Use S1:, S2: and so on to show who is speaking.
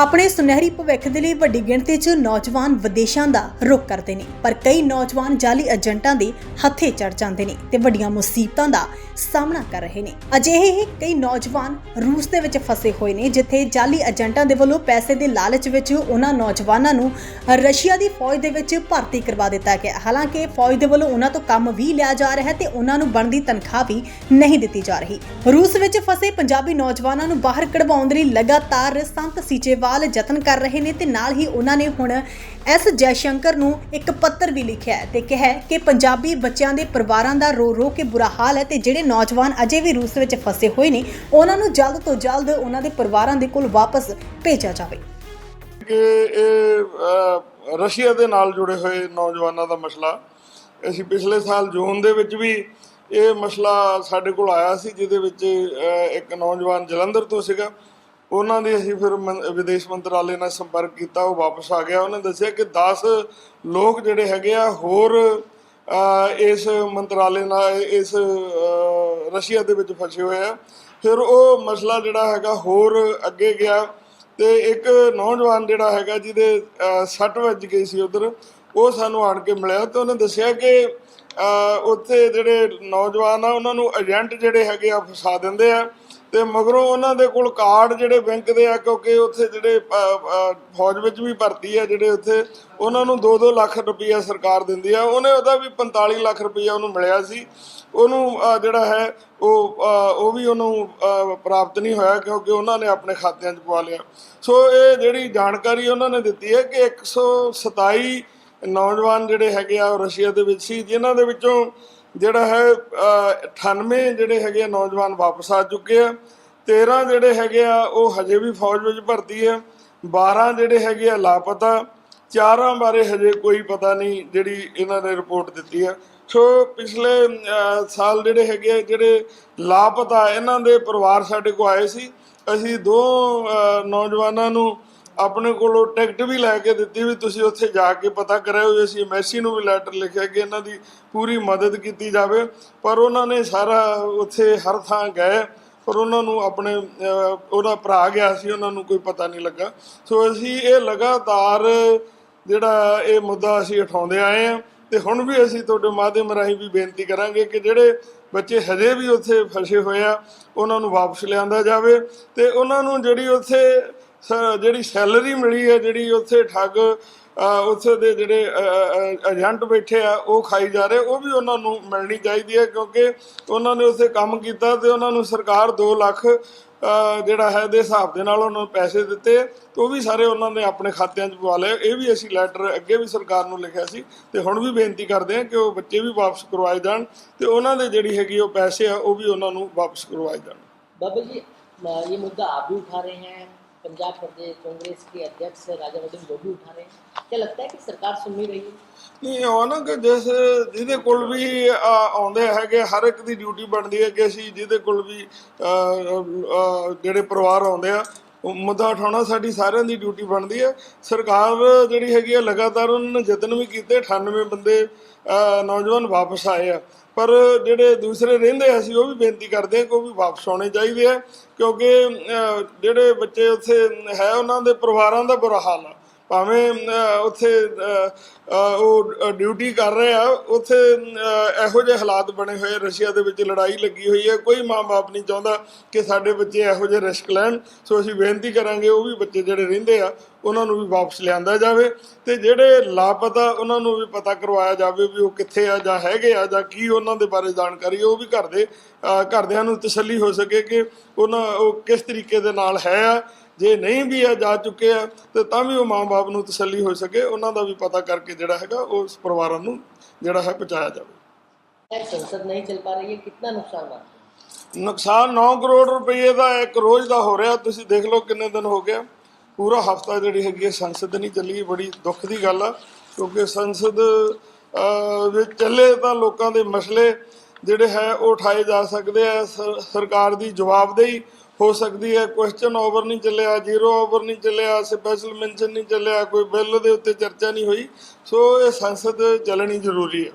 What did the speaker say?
S1: ਆਪਣੇ ਸੁਨਹਿਰੀ ਭਵਿੱਖ ਦੇ ਲਈ ਵੱਡੀ ਗਿਣਤੀ 'ਚ ਨੌਜਵਾਨ ਵਿਦੇਸ਼ਾਂ ਦਾ ਰੁਖ ਕਰਦੇ ਨੇ, ਪਰ ਕਈ ਨੌਜਵਾਨ ਜਾਲੀ ਏਜੰਟਾਂ ਦੇ ਹੱਥੇ ਚੜ ਜਾਂਦੇ ਨੇ ਤੇ ਵੱਡੀਆਂ ਮੁਸੀਬਤਾਂ ਦਾ ਸਾਹਮਣਾ ਕਰ ਰਹੇ ਨੇ। ਅਜਿਹੇ ਹੀ ਕਈ ਨੌਜਵਾਨ ਰੂਸ ਦੇ ਵਿੱਚ ਫਸੇ ਹੋਏ ਨੇ, ਜਿੱਥੇ ਜਾਲੀ ਏਜੰਟਾਂ ਦੇ ਵੱਲੋਂ ਪੈਸੇ ਦੇ ਲਾਲਚ ਵਿੱਚ ਉਹਨਾਂ ਨੌਜਵਾਨਾਂ ਨੂੰ ਰਸ਼ੀਆ ਦੀ ਫੌਜ ਦੇ ਵਿੱਚ ਭਰਤੀ ਕਰਵਾ ਦਿੱਤਾ ਗਿਆ। ਹਾਲਾਂਕਿ ਫੌਜ ਦੇ ਵੱਲੋਂ ਉਹਨਾਂ ਤੋਂ ਕੰਮ ਵੀ ਲਿਆ ਜਾ ਰਿਹਾ ਹੈ ਤੇ ਉਹਨਾਂ ਨੂੰ ਬਣਦੀ ਤਨਖਾਹ ਵੀ ਨਹੀਂ ਦਿੱਤੀ ਜਾ ਰਹੀ। ਰੂਸ ਵਿੱਚ ਫਸੇ ਪੰਜਾਬੀ ਨੌਜਵਾਨਾਂ ਨੂੰ ਬਾਹਰ ਕਢਵਾਉਣ ਦੇ ਲਈ ਲਗਾਤਾਰ ਸੰਤ ਸੀਚੇਵਾਲ ਯਤਨ ਕਰ ਰਹੇ ਨੇ ਤੇ ਨਾਲ ਹੀ ਉਹਨਾਂ ਨੇ ਹੁਣ ਐਸ ਜੈਸ਼ੰਕਰ ਨੂੰ ਇੱਕ ਪੱਤਰ ਵੀ ਲਿਖਿਆ ਹੈ ਤੇ ਕਿਹਾ ਕਿ ਪੰਜਾਬੀ ਬੱਚਿਆਂ ਦੇ ਪਰਿਵਾਰਾਂ ਦਾ ਰੋ ਰੋ ਕੇ ਬੁਰਾ ਹਾਲ ਹੈ ਤੇ ਜਿਹੜੇ ਨੌਜਵਾਨ ਅਜੇ ਵੀ ਰੂਸ ਵਿੱਚ ਫਸੇ ਹੋਏ ਨੇ, ਉਹਨਾਂ ਨੂੰ ਜਲਦ ਤੋਂ ਜਲਦ ਉਹਨਾਂ ਦੇ ਪਰਿਵਾਰਾਂ ਦੇ ਕੋਲ ਵਾਪਸ ਭੇਜਿਆ ਜਾਵੇ।
S2: ਕਿ ਇਹ ਰਸ਼ੀਆ ਦੇ ਨਾਲ ਜੁੜੇ ਹੋਏ ਨੌਜਵਾਨਾਂ ਦਾ ਮਸਲਾ, ਅਸੀਂ ਪਿਛਲੇ ਸਾਲ ਜੂਨ ਦੇ ਵਿੱਚ ਵੀ ਇਹ ਮਸਲਾ ਸਾਡੇ ਕੋਲ ਆਇਆ ਸੀ, ਜਿਹਦੇ ਵਿੱਚ ਇੱਕ ਨੌਜਵਾਨ ਜਲੰਧਰ ਤੋਂ ਸੀਗਾ। ਉਹਨਾਂ ਦੇ ਅਸੀਂ ਫਿਰ ਮੰ- ਵਿਦੇਸ਼ ਮੰਤਰਾਲੇ ਨਾਲ ਸੰਪਰਕ ਕੀਤਾ, ਉਹ ਵਾਪਸ ਆ ਗਿਆ। ਉਹਨੇ ਦੱਸਿਆ ਕਿ 10 ਲੋਕ ਜਿਹੜੇ ਹੈਗੇ ਆ, ਹੋਰ ਇਸ ਮੰਤਰਾਲੇ ਨਾਲ, ਇਸ ਰਸ਼ੀਆ ਦੇ ਵਿੱਚ ਫਸੇ ਹੋਏ ਆ। ਫਿਰ ਉਹ ਮਸਲਾ ਜਿਹੜਾ ਹੈਗਾ, ਹੋਰ ਅੱਗੇ ਗਿਆ ਤੇ ਇੱਕ ਨੌਜਵਾਨ ਜਿਹੜਾ ਹੈਗਾ, ਜਿਹਦੇ ਸੱਟ ਵੱਜ ਗਈ ਸੀ ਉਧਰ, ਉਹ ਸਾਨੂੰ ਆਣ ਕੇ ਮਿਲਿਆ ਤੇ ਉਹਨੇ ਦੱਸਿਆ ਕਿ ਉੱਥੇ ਜਿਹੜੇ ਨੌਜਵਾਨ ਆ, ਉਹਨਾਂ ਨੂੰ ਏਜੰਟ ਜਿਹੜੇ ਹੈਗੇ ਆ, ਫਸਾ ਦਿੰਦੇ ਆ। ਤੇ ਮਗਰੋਂ ਉਹਨਾਂ ਦੇ ਕੋਲ ਕਾਰਡ ਜਿਹੜੇ ਬੈਂਕ ਦੇ ਆ, ਕਿਉਂਕਿ ਉੱਥੇ ਜਿਹੜੇ ਫੌਜ ਵਿੱਚ ਵੀ ਭਰਤੀ ਆ ਜਿਹੜੇ ਉੱਥੇ, ਉਹਨਾਂ ਨੂੰ 2-2 ਲੱਖ ਰੁਪਈਆ ਸਰਕਾਰ ਦਿੰਦੀ ਆ। ਉਹਨੇ ਉਹਦਾ ਵੀ 45 ਲੱਖ ਰੁਪਈਆ ਉਹਨੂੰ ਮਿਲਿਆ ਸੀ। ਉਹਨੂੰ ਜਿਹੜਾ ਹੈ, ਉਹ ਉਹ ਵੀ ਉਹਨੂੰ ਪ੍ਰਾਪਤ ਨਹੀਂ ਹੋਇਆ ਕਿਉਂਕਿ ਉਹਨਾਂ ਨੇ ਆਪਣੇ ਖਾਤਿਆਂ 'ਚ ਪਵਾ ਲਿਆ। ਸੋ ਇਹ ਜਿਹੜੀ ਜਾਣਕਾਰੀ ਉਹਨਾਂ ਨੇ ਦਿੱਤੀ ਹੈ ਕਿ 127 ਨੌਜਵਾਨ ਜਿਹੜੇ ਹੈਗੇ ਆ, ਉਹ ਰਸ਼ੀਆ ਦੇ ਵਿੱਚ ਸੀ, ਜਿਨ੍ਹਾਂ ਦੇ ਵਿੱਚੋਂ ਜਿਹੜਾ ਹੈ ਅਹ, 98 ਜਿਹੜੇ ਹੈਗੇ ਆ ਨੌਜਵਾਨ ਵਾਪਸ ਆ ਚੁੱਕੇ ਆ। 13 ਜਿਹੜੇ ਹੈਗੇ ਆ ਉਹ ਹਜੇ ਵੀ ਫੌਜ ਵਿੱਚ ਭਰਤੀ ਆ। 12 ਜਿਹੜੇ ਹੈਗੇ ਆ ਲਾਪਤਾ। ਚਾਰਾਂ ਬਾਰੇ ਹਜੇ ਕੋਈ ਪਤਾ ਨਹੀਂ ਜਿਹੜੀ ਇਹਨਾਂ ਨੇ ਰਿਪੋਰਟ ਦਿੱਤੀ ਆ। ਸੋ ਪਿਛਲੇ ਸਾਲ ਜਿਹੜੇ ਹੈਗੇ ਆ, ਜਿਹੜੇ ਲਾਪਤਾ ਇਹਨਾਂ ਦੇ ਪਰਿਵਾਰ ਸਾਡੇ ਕੋਲ ਆਏ ਸੀ। ਅਸੀਂ ਦੋ ਨੌਜਵਾਨਾਂ ਨੂੰ ਆਪਣੇ ਕੋਲੋਂ ਟਿਕਟ ਵੀ ਲੈ ਕੇ ਦਿੱਤੀ ਵੀ ਤੁਸੀਂ ਉੱਥੇ ਜਾ ਕੇ ਪਤਾ ਕਰਾਓ ਵੀ ਅਸੀਂ ਮੈਸੀ ਨੂੰ ਵੀ ਲੈਟਰ ਲਿਖਿਆ ਕਿ ਇਹਨਾਂ ਦੀ ਪੂਰੀ ਮਦਦ ਕੀਤੀ ਜਾਵੇ। ਪਰ ਉਹਨਾਂ ਨੇ ਸਾਰਾ ਉੱਥੇ ਹਰ ਥਾਂ ਗਏ, ਪਰ ਉਹਨਾਂ ਨੂੰ ਆਪਣੇ ਉਹਦਾ ਭਰਾ ਗਿਆ ਸੀ, ਉਹਨਾਂ ਨੂੰ ਕੋਈ ਪਤਾ ਨਹੀਂ ਲੱਗਾ। ਸੋ ਅਸੀਂ ਇਹ ਲਗਾਤਾਰ ਜਿਹੜਾ ਇਹ ਮੁੱਦਾ ਅਸੀਂ ਉਠਾਉਂਦੇ ਆਏ ਆ ਤੇ ਹੁਣ ਵੀ ਅਸੀਂ ਤੁਹਾਡੇ ਮਾਧਿਅਮ ਰਾਹੀਂ ਵੀ ਬੇਨਤੀ ਕਰਾਂਗੇ ਕਿ ਜਿਹੜੇ ਬੱਚੇ ਹਜੇ ਵੀ ਉੱਥੇ ਫਸੇ ਹੋਏ ਆ, ਉਹਨਾਂ ਨੂੰ ਵਾਪਸ ਲਿਆਂਦਾ ਜਾਵੇ ਤੇ ਉਹਨਾਂ ਨੂੰ ਜਿਹੜੀ ਉੱਥੇ ਜਿਹੜੀ ਸੈਲਰੀ ਮਿਲੀ ਹੈ, ਜਿਹੜੀ ਉੱਥੇ ਠੱਗ ਉੱਥੇ ਦੇ ਜਿਹੜੇ ਏਜੰਟ ਬੈਠੇ ਆ, ਉਹ ਖਾਈ ਜਾ ਰਹੇ, ਉਹ ਵੀ ਉਹਨਾਂ ਨੂੰ ਮਿਲਣੀ ਚਾਹੀਦੀ ਹੈ, ਕਿਉਂਕਿ ਉਹਨਾਂ ਨੇ ਉੱਥੇ ਕੰਮ ਕੀਤਾ ਤੇ ਉਹਨਾਂ ਨੂੰ ਸਰਕਾਰ 2 ਲੱਖ ਜਿਹੜਾ ਹੈ, ਦੇ ਹਿਸਾਬ ਦੇ ਨਾਲ ਉਹਨਾਂ ਨੂੰ ਪੈਸੇ ਦਿੱਤੇ ਤੇ ਉਹ ਵੀ ਸਾਰੇ ਉਹਨਾਂ ਨੇ ਆਪਣੇ ਖਾਤਿਆਂ 'ਚ ਪਵਾ ਲਏ। ਇਹ ਵੀ ਅਸੀਂ ਲੈਟਰ ਅੱਗੇ ਵੀ ਸਰਕਾਰ ਨੂੰ ਲਿਖਿਆ ਸੀ ਤੇ ਹੁਣ ਵੀ ਬੇਨਤੀ ਕਰਦੇ ਹਾਂ ਕਿ ਉਹ ਬੱਚੇ ਵੀ ਵਾਪਸ ਕਰਵਾਏ ਜਾਣ ਤੇ ਉਹਨਾਂ ਦੇ ਜਿਹੜੀ ਹੈਗੀ ਉਹ ਪੈਸੇ ਆ, ਉਹ ਵੀ ਉਹਨਾਂ ਨੂੰ ਵਾਪਸ ਕਰਵਾਏ ਜਾਣ।
S3: ਬਾਬਾ ਜੀ ਇਹ ਮੁੱਦਾ ਆਪ ਵੀ ਉਠਾ ਰਹੇ ਹਨ पंजाब प्रदेश कांग्रेस के अध्यक्ष राजा वडील वो भी उठा रहे हैं क्या लगता है कि सरकार सुन नहीं रही है
S2: ਨਹੀਂ ਉਹ ਨਾ ਕਿ ਜਿਸ ਜਿਹਦੇ ਕੋਲ ਵੀ ਆ, ਆਉਂਦੇ ਹੈਗੇ ਹਰ ਇੱਕ ਦੀ ਡਿਊਟੀ ਬਣਦੀ ਹੈ ਕਿ ਅਸੀਂ ਜਿਹਦੇ ਕੋਲ ਵੀ ਆ, ਆ, ਜਿਹੜੇ ਪਰਿਵਾਰ ਆਉਂਦੇ ਆ ਉਹ ਮੁੱਦਾ ਉਠਾਉਣਾ ਸਾਡੀ ਸਾਰਿਆਂ ਦੀ ਡਿਊਟੀ ਬਣਦੀ ਹੈ। ਸਰਕਾਰ ਜਿਹੜੀ ਹੈਗੀ ਆ ਲਗਾਤਾਰ ਉਹਨਾਂ ਨੇ ਯਤਨ ਵੀ ਕੀਤੇ 98 ਬੰਦੇ ਨੌਜਵਾਨ ਵਾਪਸ ਆਏ ਆ। ਪਰ ਜਿਹੜੇ ਦੂਸਰੇ ਰਹਿੰਦੇ ਆ, ਅਸੀਂ ਉਹ ਵੀ ਬੇਨਤੀ ਕਰਦੇ ਹਾਂ ਕਿ ਉਹ ਵੀ ਵਾਪਸ ਆਉਣੇ ਚਾਹੀਦੇ ਆ ਕਿਉਂਕਿ ਜਿਹੜੇ ਬੱਚੇ ਉੱਥੇ ਹੈ ਉਹਨਾਂ ਦੇ ਪਰਿਵਾਰਾਂ ਦਾ ਬੁਰਾ ਹਾਲ ਆ। ਭਾਵੇਂ ਉੱਥੇ ਉਹ ਡਿਊਟੀ ਕਰ ਰਹੇ ਆ, ਉੱਥੇ ਇਹੋ ਜਿਹੇ ਹਾਲਾਤ ਬਣੇ ਹੋਏ ਰਸ਼ੀਆ ਦੇ ਵਿੱਚ ਲੜਾਈ ਲੱਗੀ ਹੋਈ ਹੈ ਕੋਈ ਮਾਂ-ਬਾਪ ਨਹੀਂ ਚਾਹੁੰਦਾ ਕਿ ਸਾਡੇ ਬੱਚੇ ਇਹੋ ਜਿਹੇ ਰਿਸਕ ਲੈਣ। ਸੋ ਅਸੀਂ ਬੇਨਤੀ ਕਰਾਂਗੇ, ਉਹ ਵੀ ਬੱਚੇ ਜਿਹੜੇ ਰਹਿੰਦੇ ਆ, ਉਹਨਾਂ ਨੂੰ ਵੀ ਵਾਪਸ ਲਿਆਂਦਾ ਜਾਵੇ ਤੇ ਜਿਹੜੇ ਲਾਪਤਾ, ਉਹਨਾਂ ਨੂੰ ਵੀ ਪਤਾ ਕਰਵਾਇਆ ਜਾਵੇ ਵੀ ਉਹ ਕਿੱਥੇ ਆ, ਜਾਂ ਹੈਗੇ ਆ, ਜਾਂ ਕੀ ਉਹਨਾਂ ਦੇ ਬਾਰੇ ਜਾਣਕਾਰੀ, ਉਹ ਵੀ ਘਰ ਦੇ ਘਰਦਿਆਂ ਨੂੰ ਤਸੱਲੀ ਹੋ ਸਕੇ ਕਿ ਉਹਨਾਂ, ਉਹ ਕਿਸ ਤਰੀਕੇ ਦੇ ਨਾਲ ਹੈ ਆ ਜੇ ਨਹੀਂ ਵੀ ਆ ਜਾ ਚੁੱਕੇ ਆ ਤੇ ਤਾਂ ਵੀ ਉਹ ਮਾਂ-ਬਾਪ ਨੂੰ ਤਸੱਲੀ ਹੋ ਸਕੇ ਉਹਨਾਂ ਦਾ ਵੀ ਪਤਾ ਕਰਕੇ ਜਿਹੜਾ ਹੈਗਾ ਉਸ ਪਰਿਵਾਰਾਂ ਨੂੰ ਜਿਹੜਾ ਹੈ ਪਹੁੰਚਾਇਆ ਜਾਵੇ।
S3: ਸੰਸਦ ਨਹੀਂ ਚੱਲ ਪਾ ਰਹੀ ਹੈ ਕਿੰਨਾ ਨੁਕਸਾਨ ਹੋਇਆ
S2: ਨੁਕਸਾਨ 9 ਕਰੋੜ ਰੁਪਏ ਦਾ ਇੱਕ ਰੋਜ਼ ਦਾ ਹੋ ਰਿਹਾ ਤੁਸੀਂ ਦੇਖ ਲਓ ਕਿੰਨੇ ਦਿਨ ਹੋ ਗਿਆ ਪੂਰਾ ਹਫਤਾ ਜਿਹੜੀ ਹੈਗੀ ਹੈ ਸੰਸਦ ਨਹੀਂ ਚੱਲੀ ਬੜੀ ਦੁੱਖ ਦੀ ਗੱਲ ਆ ਕਿਉਂਕਿ ਸੰਸਦ ਵਿੱਚ ਚੱਲੇ ਤਾਂ ਲੋਕਾਂ ਦੇ ਮਸਲੇ ਜਿਹੜੇ ਹੈ ਉਹ ਉਠਾਏ ਜਾ ਸਕਦੇ ਆ ਸਰਕਾਰ ਦੀ ਜਵਾਬਦੇਹੀ ਹੋ ਸਕਦੀ ਹੈ। ਕੁਐਸਚਨ ਓਵਰ ਨਹੀਂ ਚੱਲਿਆ ਜ਼ੀਰੋ ਓਵਰ ਨਹੀਂ ਚੱਲਿਆ ਸਪੈਸ਼ਲ ਮੈਂਸ਼ਨ ਨਹੀਂ ਚੱਲਿਆ, ਕੋਈ ਬਿੱਲ ਦੇ ਉੱਤੇ ਚਰਚਾ ਨਹੀਂ ਹੋਈ। ਸੋ ਇਹ ਸੰਸਦ ਚੱਲਣੀ ਜ਼ਰੂਰੀ ਹੈ।